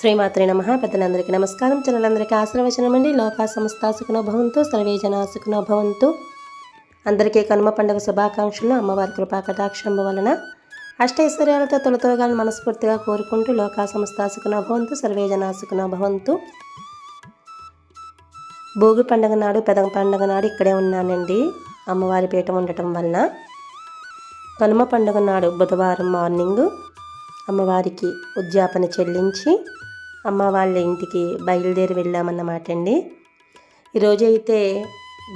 శ్రీమాత్రి నమ. పెద్దలందరికీ నమస్కారం. చిన్నలందరికీ ఆశీర్వచనం అండి లోకా సంస్థ సుఖనో భవంతు. సర్వే జన సుఖనో భవంతు. అందరికీ కనుమ పండుగ శుభాకాంక్షలు. అమ్మవారి కృపా కటాక్షం వలన అష్టైశ్వర్యాలతో తొలతోగాలను మనస్ఫూర్తిగా కోరుకుంటూ లోకా సంస్థ సుఖనో భవంతు సర్వే జన సుఖనో భవంతు. భోగి పండుగ నాడు పెదగ పండుగ నాడు ఇక్కడే ఉన్నానండి. అమ్మవారి పీఠం ఉండటం వలన కనుమ పండుగ నాడు బుధవారం మార్నింగ్ అమ్మవారికి ఉద్యాపన చెల్లించి అమ్మ వాళ్ళ ఇంటికి బయలుదేరి వెళ్ళామన్నమాట అండి ఈరోజైతే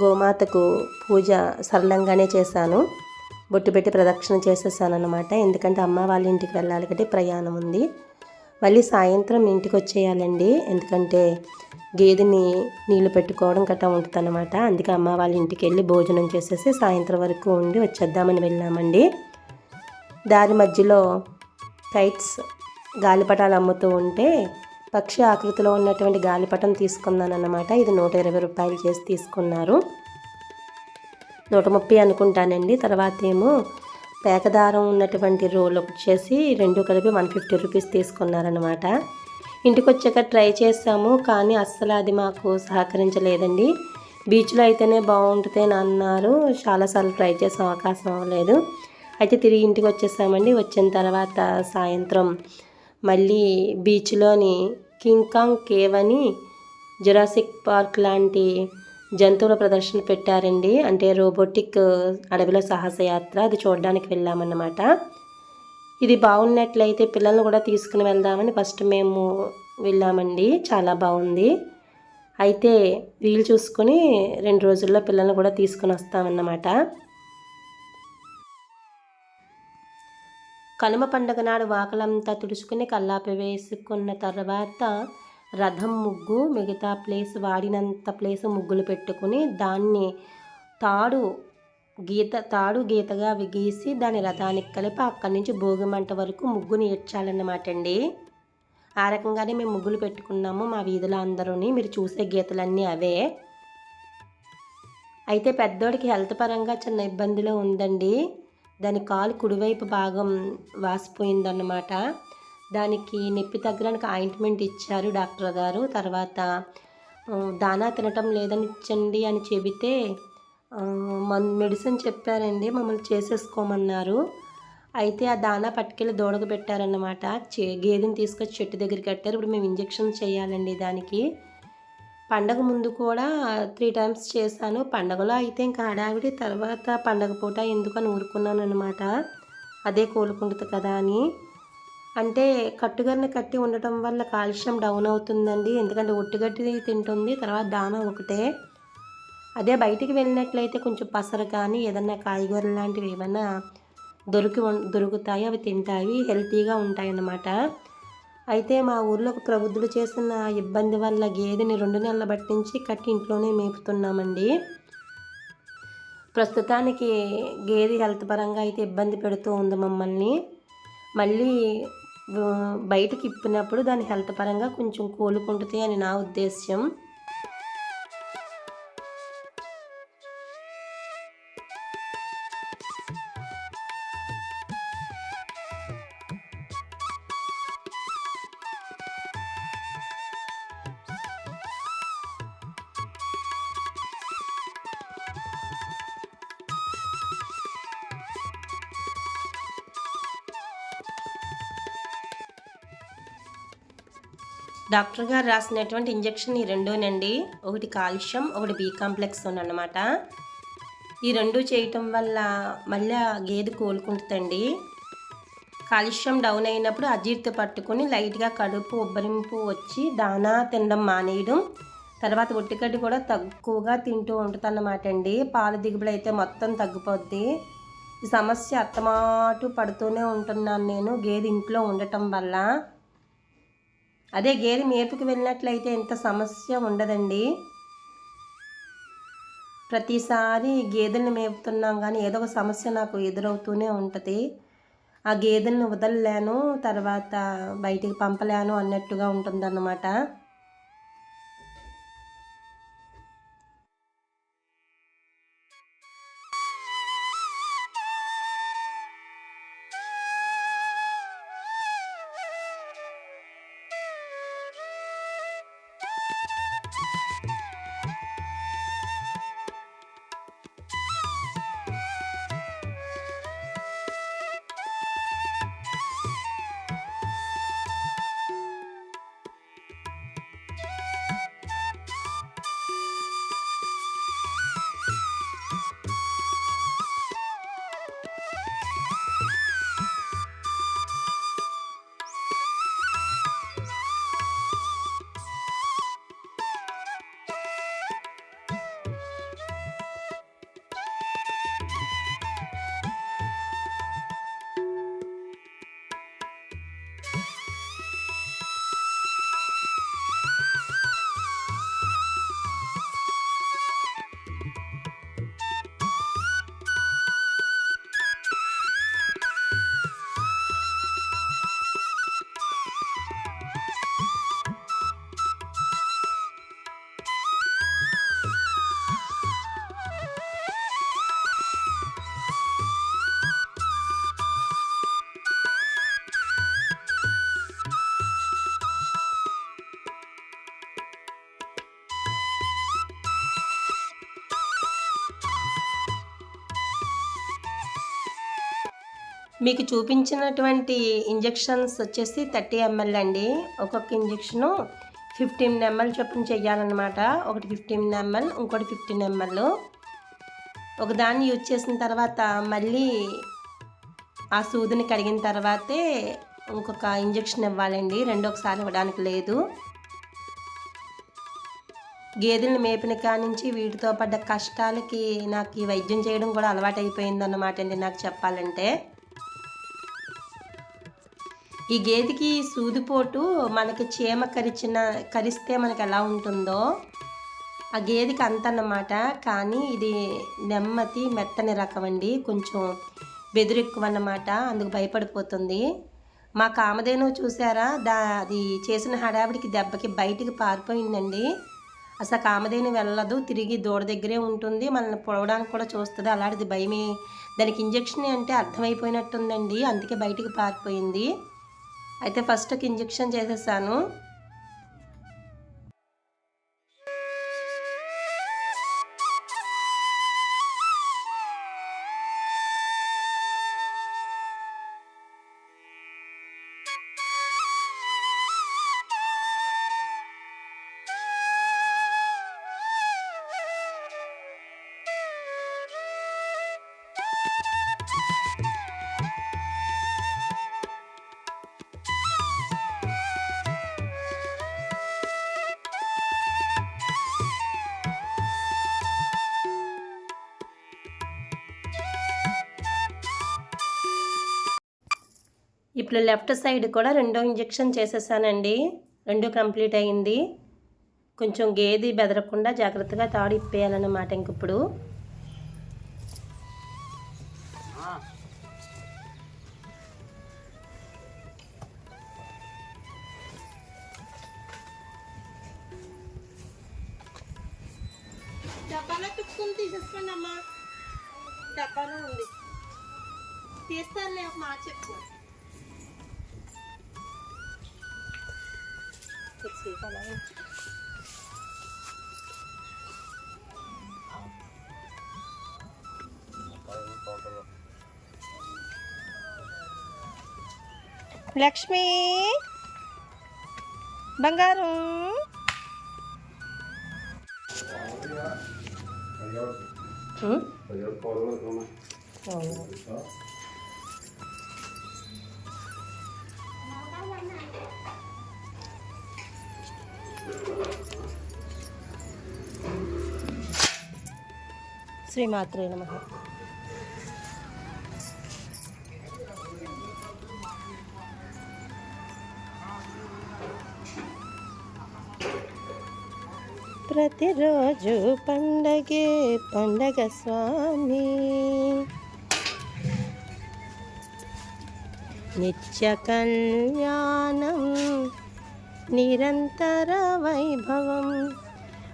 గోమాతకు పూజ సరళంగానే చేశాను. బొట్టు పెట్టి ప్రదక్షిణ చేసేసాను అనమాట ఎందుకంటే అమ్మ వాళ్ళ ఇంటికి వెళ్ళాలి కాబట్టి ప్రయాణం ఉంది. మళ్ళీ సాయంత్రం ఇంటికి వచ్చేయాలండి. ఎందుకంటే గేదెని నీళ్ళు పెట్టుకోవడం గట్టా ఉంటుంది అనమాట అందుకే అమ్మ వాళ్ళ ఇంటికి వెళ్ళి భోజనం చేసేసి సాయంత్రం వరకు ఉండి వచ్చేద్దామని వెళ్ళామండి. దారి మధ్యలో కైట్స్ గాలిపటాలు అమ్ముతూ ఉంటే పక్షి ఆకృతిలో ఉన్నటువంటి గాలిపటం తీసుకున్నాను అనమాట ఇది నూట ఇరవై రూపాయలు చేసి తీసుకున్నారు. నూట ముప్పై అనుకుంటానండి. తర్వాత ఏమో పేకదారం ఉన్నటువంటి రోల్ వచ్చేసి చేసి రెండు కలిపి వన్ ఫిఫ్టీ రూపీస్ తీసుకున్నారనమాట ఇంటికి వచ్చాక ట్రై చేసాము కానీ అస్సలు అది మాకు సహకరించలేదండి. బీచ్లో అయితేనే బాగుంటుంది అని అన్నారు. చాలాసార్లు ట్రై చేసే అవకాశం అవ్వలేదు అయితే తిరిగి ఇంటికి వచ్చేసామండి. వచ్చిన తర్వాత సాయంత్రం మళ్ళీ బీచ్లోని కింగ్కాంగ్ కేవ్ అని జురాసిక్ పార్క్ లాంటి జంతువుల ప్రదర్శన పెట్టారండి. అంటే రోబోటిక్ అడవిలో సాహసయాత్ర అది చూడడానికి వెళ్ళామన్నమాట. ఇది బాగున్నట్లయితే పిల్లల్ని కూడా తీసుకుని వెళ్దామని ఫస్ట్ మేము వెళ్ళామండి. చాలా బాగుంది. అయితే వీలు చూసుకొని రెండు రోజుల్లో పిల్లల్ని కూడా తీసుకుని వస్తామన్నమాట. కనుమ పండుగ నాడు వాకలంతా తుడుచుకుని కల్లాపి వేసుకున్న తర్వాత రథం ముగ్గు మిగతా ప్లేస్ వాడినంత ప్లేస్ ముగ్గులు పెట్టుకుని దాన్ని తాడు గీత తాడు గీతగా గీసి దాని రథానికి కలిపి అక్కడి నుంచి భోగి మంట వరకు ముగ్గుని ఏడ్చాలన్నమాట అండి. ఆ రకంగానే మేము ముగ్గులు పెట్టుకున్నాము మా వీధిలో అందరూని. మీరు చూసే గీతలన్నీ అవే. అయితే పెద్దోడికి హెల్త్ పరంగా చిన్న ఇబ్బందిలో ఉందండి. దాని కాలు కుడివైపు భాగం వాసిపోయిందన్నమాట. దానికి నొప్పి తగ్గడానికి ఆయింట్మెంట్ ఇచ్చారు డాక్టర్ గారు. తర్వాత దానా తినటం లేదని ఇచ్చండి అని చెబితే మన మెడిసిన్ చెప్పారండి మమ్మల్ని చేసేసుకోమన్నారు. అయితే ఆ దానా పట్టుకెళ్ళి దూడకు పెట్టారన్నమాట. చే గేదెని తీసుకొచ్చి చెట్టు దగ్గర కట్టారు. ఇప్పుడు మేము ఇంజెక్షన్ చేయాలండి దానికి. పండగ ముందు కూడా త్రీ టైమ్స్ చేశాను. పండగలో అయితే ఇంకా హడావిడి తర్వాత పండగ పూట ఎందుకని ఊరుకున్నాను అనమాట అదే కోలుకుంటుంది కదా అని. అంటే కట్టుగరిని కట్టి ఉండటం వల్ల కాల్షియం డౌన్ అవుతుందండి. ఎందుకంటే ఒట్టుగట్టి తింటుంది తర్వాత దానం ఒకటే. అదే బయటికి వెళ్ళినట్లయితే కొంచెం పసరు కానీ ఏదన్నా కాయగూరలు లాంటివి ఏమన్నా దొరికి ఉం- దొరుకుతాయి అవి తింటాయి హెల్తీగా ఉంటాయి అన్నమాట అయితే మా ఊర్లో ప్రబుద్ధుడు చేసిన ఇబ్బంది వల్ల గేదెని రెండు నెలల బట్టి నుంచి కట్టి ఇంట్లోనే మేపుతున్నామండి. ప్రస్తుతానికి గేదె హెల్త్ పరంగా అయితే ఇబ్బంది పెడుతూ ఉంది మమ్మల్ని. మళ్ళీ బయటకి ఇప్పినప్పుడు దాని హెల్త్ పరంగా కొంచెం కోలుకుంటుంది అని నా ఉద్దేశ్యం. డాక్టర్ గారు రాసినటువంటి ఇంజెక్షన్ ఈ రెండోనండి. ఒకటి కాల్షియం ఒకటి బి కాంప్లెక్స్ అనమాట ఈ రెండు చేయటం వల్ల మళ్ళీ ఆ గేదె కోలుకుంటుందండి. కాలుష్యం డౌన్ అయినప్పుడు అజీర్తి పట్టుకొని లైట్గా కడుపు ఉబ్బరింపు వచ్చి దానా తినడం మానేయడం తర్వాత ఒట్టిగడ్డి కూడా తక్కువగా తింటూ ఉంటుందన్నమాట అండి పాల దిగుబడి అయితే మొత్తం తగ్గిపోద్ది. ఈ సమస్య అత్తమాటు పడుతూనే ఉంటున్నాను నేను గేదె ఇంట్లో ఉండటం వల్ల. అదే గేదె మేపుకి వెళ్ళినట్లయితే ఇంత సమస్య ఉండదండి. ప్రతిసారి గేదెల్ని మేపుతున్నాం కానీ ఏదో ఒక సమస్య నాకు ఎదురవుతూనే ఉంటుంది. ఆ గేదెలను వదలలేను తర్వాత బయటికి పంపలేను అన్నట్టుగా ఉంటుందన్నమాట. మీకు చూపించినటువంటి ఇంజెక్షన్స్ వచ్చేసి థర్టీ ఎంఎల్ అండి. ఒక్కొక్క ఇంజెక్షను ఫిఫ్టీన్ ఎంఎల్ చొప్పున చెయ్యాలన్నమాట. ఒకటి ఫిఫ్టీన్ ఎంఎల్ ఇంకోటి ఫిఫ్టీన్ ఎంఎల్. ఒకదాన్ని యూజ్ చేసిన తర్వాత మళ్ళీ ఆ సూదిని కడిగిన తర్వాతే ఇంకొక ఇంజెక్షన్ ఇవ్వాలండి. రెండొకసారి ఇవ్వడానికి లేదు. గేదెలను మేపిన కానించి వీటితో పడ్డ కష్టాలకి నాకు ఈ వైద్యం చేయడం కూడా అలవాటైపోయిందన్నమాట అండి నాకు చెప్పాలంటే. ఈ గేదెకి సూదిపోటు మనకి చీమ కరిచిన కరిస్తే మనకి ఎలా ఉంటుందో ఆ గేదెకి అంత అన్నమాట కానీ ఇది నెమ్మది మెత్తని రకం అండి. కొంచెం బెదిరెక్కువ అన్నమాట అందుకు భయపడిపోతుంది. మా కామధేను చూసారా? దా అది చేసిన హడావిడికి దెబ్బకి బయటికి పారిపోయిందండి. అసలు కామధేను వెళ్ళదు. తిరిగి దూడ దగ్గరే ఉంటుంది. మనల్ని పొడవడానికి కూడా చూస్తుంది. అలాంటిది భయమే. దానికి ఇంజెక్షన్ అంటే అర్థమైపోయినట్టుందండి. అందుకే బయటికి పారిపోయింది. అయితే ఫస్ట్ ఒక ఇంజెక్షన్ చేసేసాను. ఇప్పుడు లెఫ్ట్ సైడ్ కూడా రెండో ఇంజెక్షన్ చేసేసానండి. రెండు కంప్లీట్ అయింది. కొంచెం గేది బెదరకుండా జాగ్రత్తగా తాడు ఇప్పేయాలన్నమాట ఇంకిప్పుడు డబ్బాలో తుక్కుని తీసేసుకోండి అమ్మా డబ్బాలో ఉంది. తీస్తానులే ఒక మాట చెప్పు కొద్దిసేపు అలా ఉంచు. లక్ష్మి బంగారం ఉం? శ్రీమాత్రే నమ. ప్రతిరోజు పండగే పండగ స్వామి. నిత్య కళ్యాణం నిరంతర వైభవం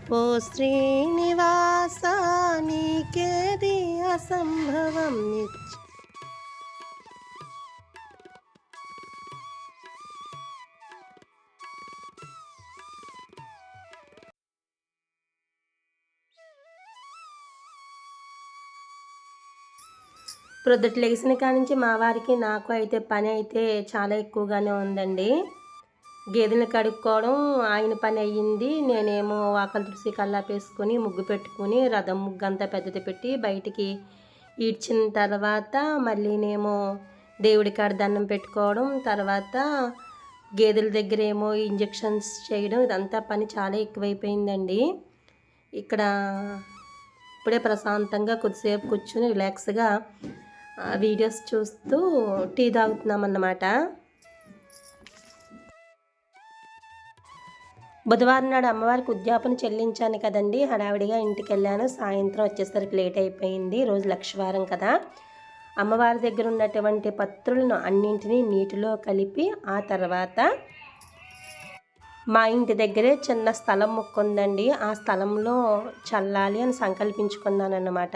ఓ శ్రీనివాస నీకేది అసంభవం? నిత్య ప్రొద్దుట లెగిసిన కానించి మా వారికి నాకు అయితే పని అయితే చాలా ఎక్కువగానే ఉందండి. గేదెలు కడుక్కోవడం ఆయన పని అయ్యింది. నేనేమో వాకలు తుడిసి కల్లాపేసుకొని ముగ్గు పెట్టుకుని రథం ముగ్గు అంతా పెద్దది పెట్టి బయటికి ఈడ్చిన తర్వాత మళ్ళీ నేమో దేవుడి కాడ దండం పెట్టుకోవడం తర్వాత గేదెల దగ్గర ఏమో ఇంజెక్షన్స్ చేయడం ఇదంతా పని చాలా ఎక్కువైపోయిందండి. ఇక్కడ ఇప్పుడే ప్రశాంతంగా కొద్దిసేపు కూర్చుని రిలాక్స్గా ఆ, వీడియోస్ చూస్తూ టీ తాగుతున్నాం బుధవారం నాడు అమ్మవారికి ఉద్యాపన చెల్లించాను కదండి. హడావిడిగా ఇంటికి వెళ్ళాను సాయంత్రం వచ్చేసరికి లేట్ అయిపోయింది. రోజు లక్షవారం కదా. అమ్మవారి దగ్గర ఉన్నటువంటి పత్రులను అన్నింటినీ నీటిలో కలిపి ఆ తర్వాత మా ఇంటి దగ్గరే చిన్న స్థలం ముక్కుందండి. ఆ స్థలంలో చల్లాలి అని సంకల్పించుకున్నాను అన్నమాట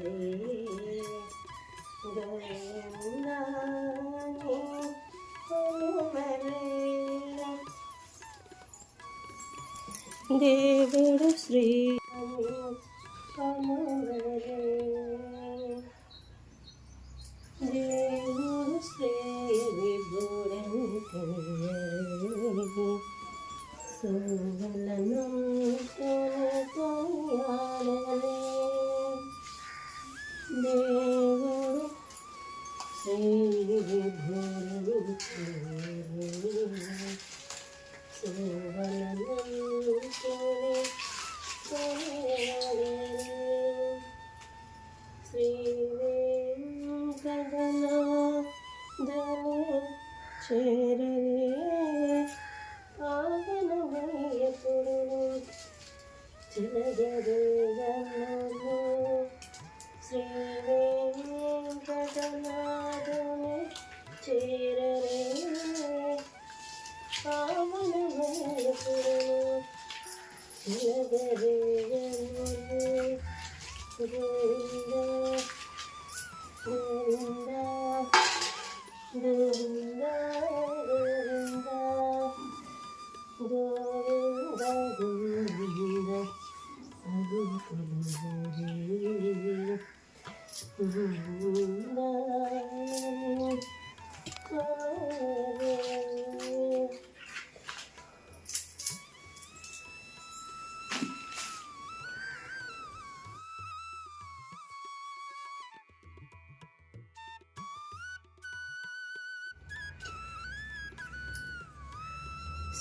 దేవుడు శ్రీ కొలువరే దేవుడు శ్రీ విభుడంటే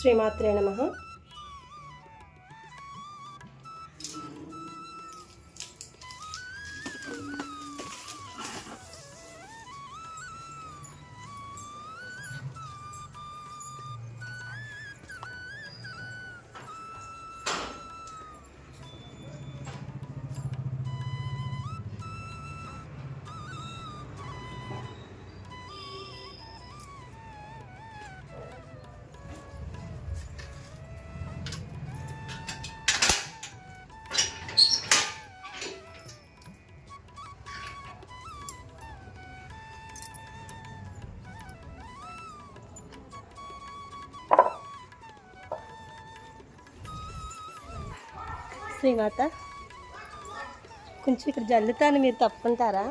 శ్రీమాత్రే నమ. శ్రీమాత. కొంచెం ఇక్కడ జల్లుతాను మీరు తప్పుకుంటారా?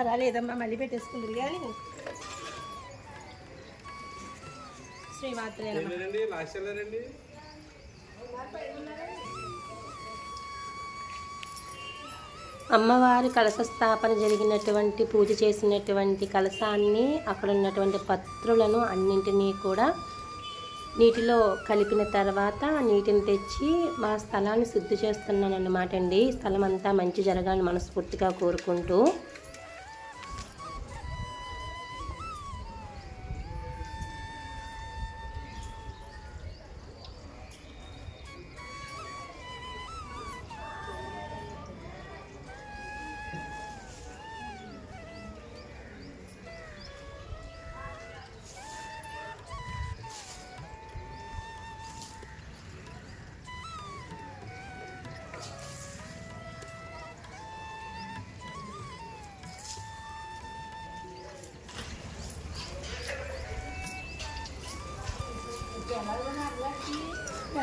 అలా లేదమ్మా మళ్ళీ పెట్టేసుకుంటుంది కానీ. శ్రీమాత్రే లాస్ట్ వెళ్ళారండి అమ్మవారి కలశ స్థాపన జరిగినటువంటి పూజ చేసినటువంటి కలశాన్ని అక్కడ ఉన్నటువంటి పత్రులను అన్నింటినీ కూడా నీటిలో కలిపిన తర్వాత నీటిని తెచ్చి మా స్థలాన్ని శుద్ధి చేస్తున్నాను అన్నమాట అండి. స్థలం అంతా మంచి జరగాలని మనస్ఫూర్తిగా కోరుకుంటూ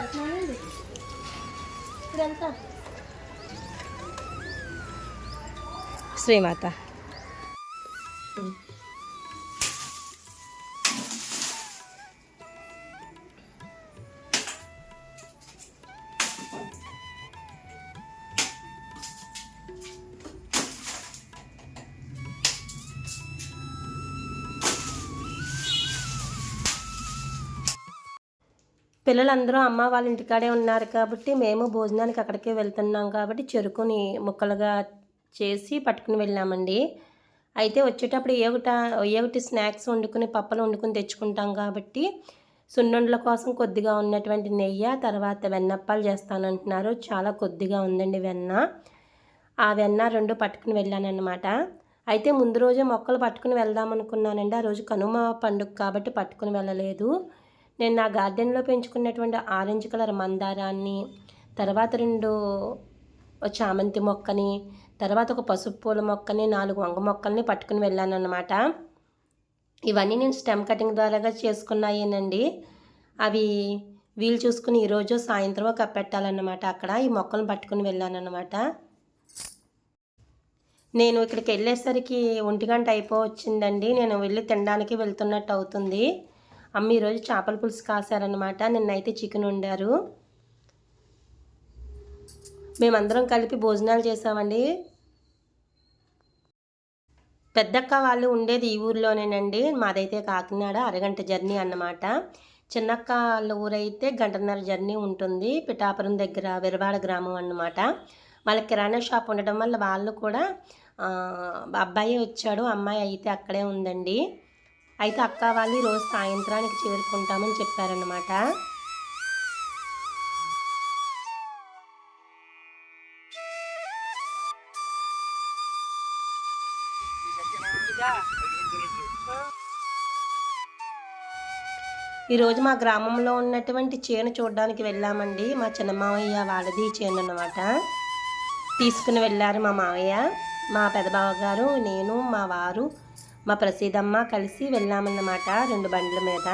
పెడుతున్నానండి ఇప్పుడు ఎంత శ్రీమాత. పిల్లలందరూ అమ్మ వాళ్ళ ఇంటికాడే ఉన్నారు కాబట్టి మేము భోజనానికి అక్కడికే వెళ్తున్నాం కాబట్టి చెరుకుని ముక్కలుగా చేసి పట్టుకుని వెళ్ళామండి. అయితే వచ్చేటప్పుడు ఏ ఒకట ఏ ఒకటి స్నాక్స్ వండుకుని పప్పలు వండుకుని తెచ్చుకుంటాం కాబట్టి సున్నుండల కోసం కొద్దిగా ఉన్నటువంటి నెయ్యి తర్వాత వెన్నప్పాలు చేస్తానంటున్నారు. చాలా కొద్దిగా ఉందండి వెన్న. ఆ వెన్న రెండు పట్టుకుని వెళ్ళానన్నమాట. అయితే ముందు రోజే మొక్కలు పట్టుకుని వెళ్దాం అనుకున్నానండి ఆ రోజు కనుమ పండుగ కాబట్టి పట్టుకుని వెళ్ళలేదు. నేను నా గార్డెన్లో పెంచుకున్నటువంటి ఆరెంజ్ కలర్ మందారాన్ని తర్వాత రెండు చామంతి మొక్కని తర్వాత ఒక పసుపు పూల మొక్కని నాలుగు వంగ మొక్కల్ని పట్టుకుని వెళ్ళాను అనమాట ఇవన్నీ నేను స్టెమ్ కటింగ్ ద్వారాగా చేసుకున్నాయేనండి. అవి వీలు చూసుకుని ఈరోజు సాయంత్రం కప్పెట్టాలన్నమాట అక్కడ ఈ మొక్కలను పట్టుకుని వెళ్ళాను అనమాట నేను ఇక్కడికి వెళ్ళేసరికి ఒంటి గంట అయిపోవచ్చిందండి. నేను వెళ్ళి తినడానికి వెళ్తున్నట్టు అవుతుంది. అమ్మ ఈరోజు చేపల పులుసు కాశారనమాట నిన్నైతే చికెన్ వండారు. మేమందరం కలిపి భోజనాలు చేసామండి. పెద్దక్క వాళ్ళు ఉండేది ఈ ఊర్లోనేనండి. మాదైతే కాకినాడ అరగంట జర్నీ అన్నమాట. చిన్నక్క వాళ్ళ ఊరైతే గంటన్నర జర్నీ ఉంటుంది. పిఠాపురం దగ్గర విరవాడ గ్రామం అన్నమాట. వాళ్ళ కిరాణా షాప్ ఉండడం వల్ల వాళ్ళు కూడా అబ్బాయి వచ్చాడు. అమ్మాయి అయితే అక్కడే ఉందండి. అయితే అక్క వాళ్ళు రోజు సాయంత్రానికి చేరుకుంటామని చెప్పారనమాట ఈరోజు మా గ్రామంలో ఉన్నటువంటి చేను చూడడానికి వెళ్ళామండి. మా చిన్న మావయ్య వాళ్ళది చేను అనమాట తీసుకుని వెళ్ళారు మా మావయ్య మా పెదబావ గారు నేను మా వారు మా ప్రసీదమ్మ కలిసి వెళ్ళామన్నమాట రెండు బండ్ల మీద.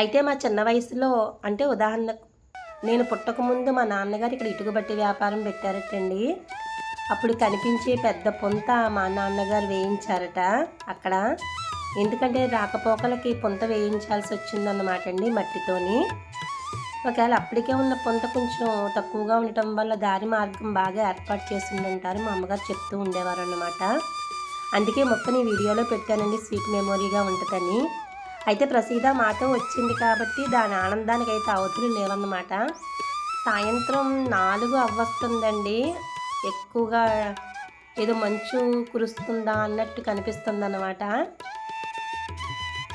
అయితే మా చిన్న వయసులో అంటే ఉదాహరణకు నేను పుట్టకముందు మా నాన్నగారు ఇక్కడ ఇటుకబట్టి వ్యాపారం పెట్టారటండి. అప్పుడు కనిపించే పెద్ద పొంత మా నాన్నగారు వేయించారట అక్కడ. ఎందుకంటే రాకపోకలకి పొంత వేయించాల్సి వచ్చిందన్నమాట అండి మట్టితోని. ఒకవేళ అప్పటికే ఉన్న పొంత కొంచెం తక్కువగా ఉండటం వల్ల దారి మార్గం బాగా ఏర్పాటు చేసి ఉంటారు మా అమ్మగారు చెప్తూ ఉండేవారు అన్నమాట అందుకే మొక్కని వీడియోలో పెట్టానండి. స్వీట్ మెమొరీగా ఉంటుందని. అయితే ప్రసీద మాతో వచ్చింది కాబట్టి దాని ఆనందానికి అయితే అవధులు లేవన్నమాట సాయంత్రం నాలుగు అవ్వస్తుందండి. ఎక్కువగా ఏదో మంచు కురుస్తుందా అన్నట్టు కనిపిస్తుంది అన్నమాట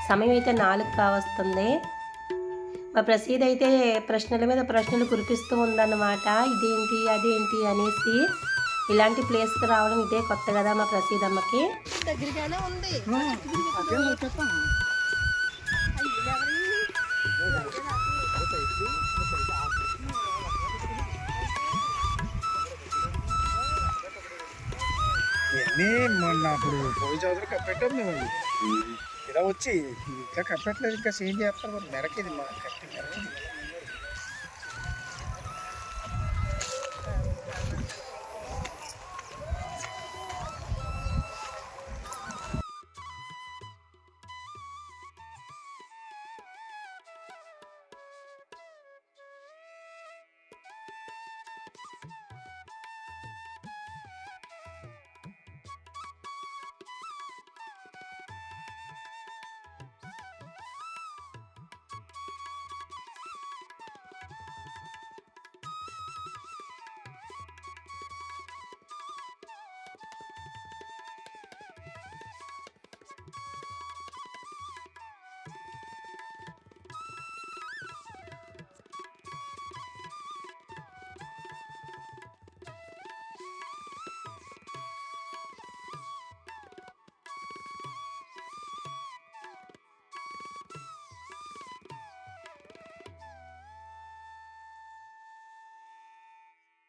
సమయం అయితే నాలుగు కావస్తుంది. మా ప్రసీద్ అయితే ప్రశ్నల మీద ప్రశ్నలు కురిపిస్తూ ఉందన్నమాట. ఇదేంటి అదేంటి అనేసి ఇలాంటి ప్లేస్కి రావడం ఇదే కొత్త కదా మా ప్రసీద్ అమ్మకి దగ్గరగానే ఉంది మొన్న అప్పుడు పోయి కప్పెట్టాం మేము. ఇలా వచ్చి ఇంకా కప్పెట్టలేదు ఇంకా సేమ్ చేస్తారు మరి. మెరకిది మా కట్టి మెరకిది